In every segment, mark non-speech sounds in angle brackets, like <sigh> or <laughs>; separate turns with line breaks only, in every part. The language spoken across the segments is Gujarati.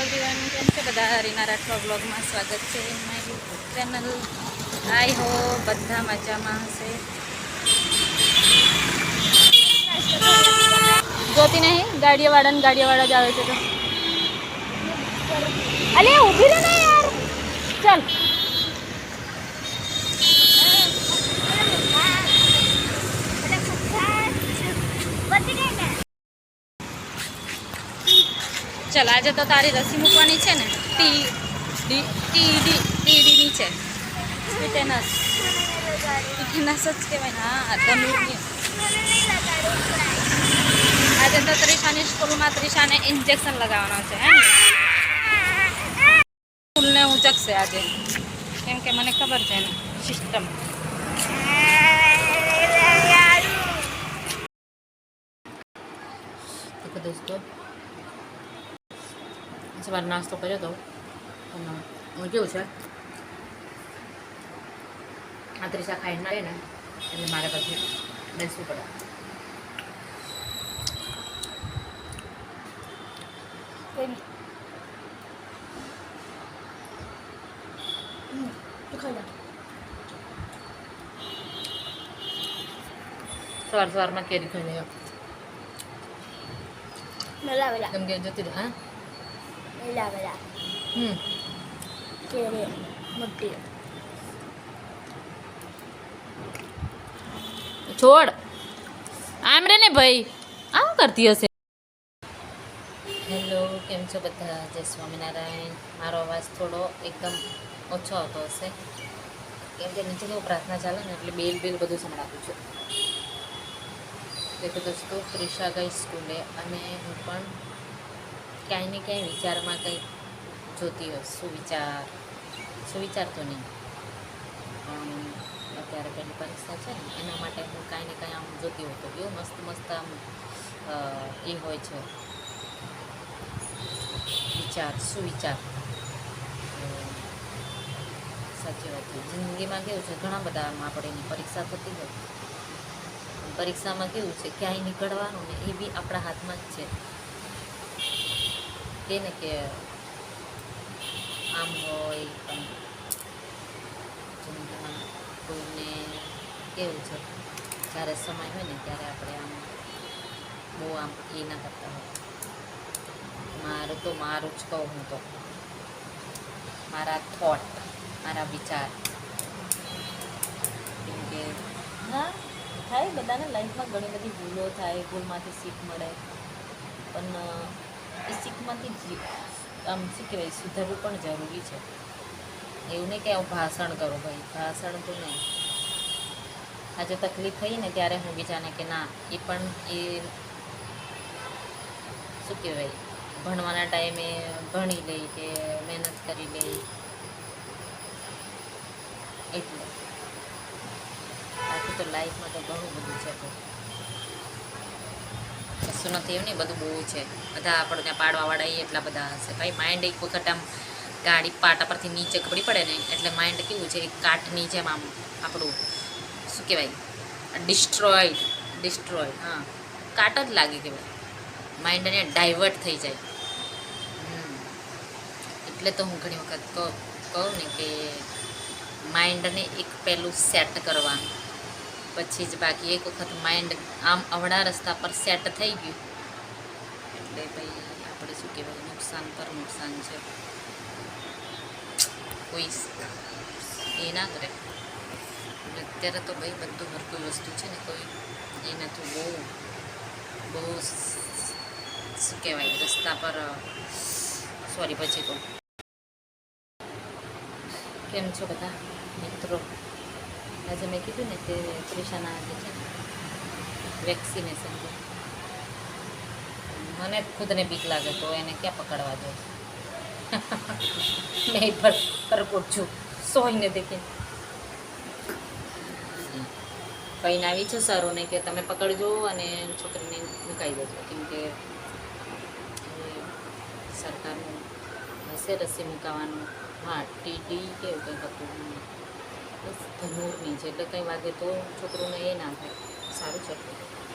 એવરીવન કેમ છે બધા? રીના રાઠવા બ્લોગમાં સ્વાગત છે મારી ચેનલ આઈ હો બધા મજામાં હશે. જોતી નહીં ગાડીઓવાળા ને ગાડીઓવાળા જ આવે છે તો. અલે, ઊભી રહે ને યાર. ચાલ. ચાલ આજે તો તારી રસી મૂકવાની છે ને ટી ડી ટી ડી ટીડીની છે ટીટેનસ જ કહેવાય હા આજે તો ત્રિશાની સ્કૂલમાં ત્રિષાને ઇન્જેક્શન લગાવવાનો છે હે સ્કૂલને ઊંચકશે આજે કેમ કે મને ખબર છે ને સિસ્ટમ
દોસ્તો સવારે નાસ્તો કર્યો હતો અને હું કેવું છે આ ત્રીસા ખાઈને ના રહે ને એટલે મારે પછી બેસવું પડે સવાર સવારમાં કેરી ખાઈ લઈએ
વેલા વેલા
કેમ કે જતી રહે હા છોડ આમ રે ને ભાઈ આમ કરતી હશે હેલો કેમ છો બધા જય સ્વામિનારાયણ મારો અવાજ થોડો એકદમ ઓછો આવતો હશે કેમ કે નીચે કેવું પ્રાર્થના ચાલે ને એટલે બેલ બેલ બધું સંભળાવું છું દેખો દોસ્તો ત્રિષા ગઈ સ્કૂલે અને હું પણ ક્યાંય ને ક્યાંય વિચારમાં કંઈક જોતી હોય, સુવિચાર સુવિચાર તો નહીં. પણ અત્યારે પેલી પરીક્ષા છે ને, એના માટે હું કાંઈ ને કાંઈ આમ જોતી હોય તો કેવું મસ્ત મસ્ત આમ એ હોય છે. વિચાર, સુવિચાર. સાચી વાત છે. જિંદગીમાં કેવું છે, ઘણા બધા આપણે એની પરીક્ષા થતી હોય. પરીક્ષામાં કેવું છે, ક્યાંય નીકળવાનું ને એ બી આપણા હાથમાં જ છે. કે ને કે આમ હોય પણ કોઈને કેવું છે જ્યારે સમય હોય ને ત્યારે આપણે આમ બહુ આમ એ ના કરતા હોય મારું તો મારું જ કહું હું તો મારા થોટ મારા વિચાર કેમ કે હા થાય બધાને લાઈફમાં ઘણી બધી ભૂલો થાય ભૂલમાંથી શીખ મળે પણ એ શીખમાંથી આમ શું કહેવાય, સુધારવું પણ જરૂરી છે. એવું નહીં કે હું ભાષણ કરું ભાઈ, ભાષણ તો નહીં. આજે તકલીફ થઈ ને ત્યારે હું બીજાને કે ના, એ પણ એ શું કહેવાય, ભણવાના ટાઈમે ભણી લે કે મહેનત કરી લે. એટલે. બાકી તો લાઈફમાં તો ઘણું બધું છે. કશું નથી એવું નહીં બધું બહુ છે. બધા આપણને પાડવાવાળા એ એટલા બધા હશે. ભાઈ માઇન્ડ એક વખત આમ ગાડી પાટા પરથી નીચે ખબડી પડે ને, એટલે માઇન્ડ કેવું છે કાટની કાઠની જેમ આમ આપણું, શું કહેવાય? ડિસ્ટ્રોઈડ ડિસ્ટ્રોઈડ હા. કાટ જ લાગે કહેવાય. માઇન્ડ એને ડાયવર્ટ થઈ જાય. એટલે તો હું ઘણી વખત કહું ને કે માઇન્ડને એક પહેલું સેટ કરવાનું. પછી જ બાકી એક વખત માઇન્ડ આમ અવળા રસ્તા પર સેટ થઈ ગયું. એટલે ભાઈ આપણે શું કહેવાય, નુકસાન પર નુકસાન છે. કોઈ એ ના કરે. અત્યારે તો ભાઈ બધું હરકું વસ્તુ છે ને કોઈ એ નથી બહુ બહુ શું કહેવાય, રસ્તા પર સોરી પછી તો કેમ છો બધા? મિત્રો? આજે મેં કીધું ને કે ત્રિશાના આજે છે વેક્સિનેશન મને ખુદને બીક લાગે તો એને ક્યાં પકડવા જાય <laughs> મેં પર પરકોટ છું સોઈને દેખીને. કહીને આવી છું સરોને કે તમે પકડજો અને છોકરીને મુકાઈ દેજો, કેમ કે સરકારનું હશે રસી મુકાવાનું. હા, ટીડી કેવું કંઈક હતું ધનુરની છે. એટલે કંઈ વાગે તો છોકરોને એ ના થાય. સારું છે.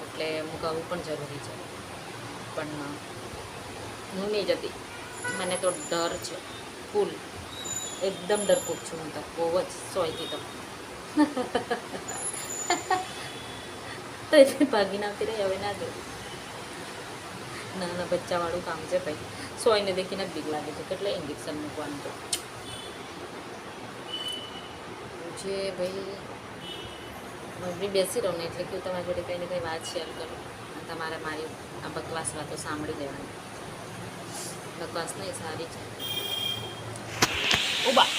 એટલે મુકાવવું પણ જરૂરી છે. પણ હું નહીં જતી. મને તો ડર છે. ફૂલ. એકદમ ડરપોક છું હું તો. બહુ જ સોયથી તો. <laughs> તો એટલે ભાગીને આવતી રહી. હવે ના દે નાના બચ્ચાવાળું કામ છે ભાઈ. સોયને દેખીને બીક લાગે છે. કેટલે ઇન્જેક્શન મૂકવાનું તો. જે ભાઈ હું બી બેસી રહું ને એટલે કે તમારી જોડે કંઈ ને કંઈ વાત શેર કરું. તમારે મારી આ બકવાસ વાતો સાંભળી લેવાની. બકવાસ નહીં, સારી છે.
ઊભા.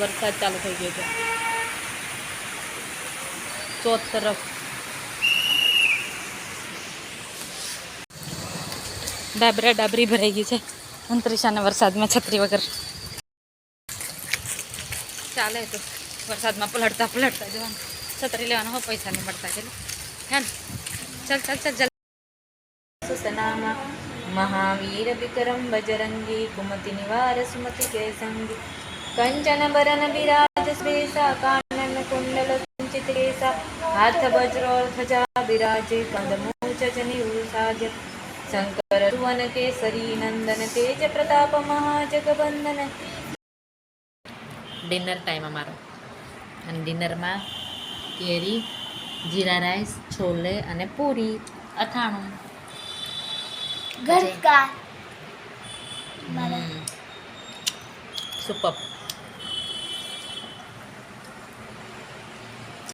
વરસાદ ચાલુ થઈ ગયો છે. ચોથ તરફ ડાબરા ડાબરી ભરાઈ ગઈ છે અંતરીશાના વરસાદમાં છત્રી વગર ચાલે તો વરસાદમાં પલટતા પલટતા જવાનું છત્રી લેવાનો હોય પૈસા નહીં મળતા ચાલો હે ને ચાલ ચાલ ચાલ ચાલ
સુતનામ મહાવીર વિક્રમ બજરંગી કુમતિ નિવાર સુમતિ કે સંગી કંચન બરન વિરાજ શ્રેષા કાનન કુંડલ સંચિત કેસા હાથ વજ્રો ધજા બિરાજે કંદમૂચ નિવૃષાજ શંકર સુવન કેસરી નંદન તેજ પ્રતાપ મહાજગવંદન ડિનર ટાઈમ અમારો. અને ડિનરમાં કેરી જીરા રાઈસ છોલે અને પૂરી અથાણું.
ઘર
સુપર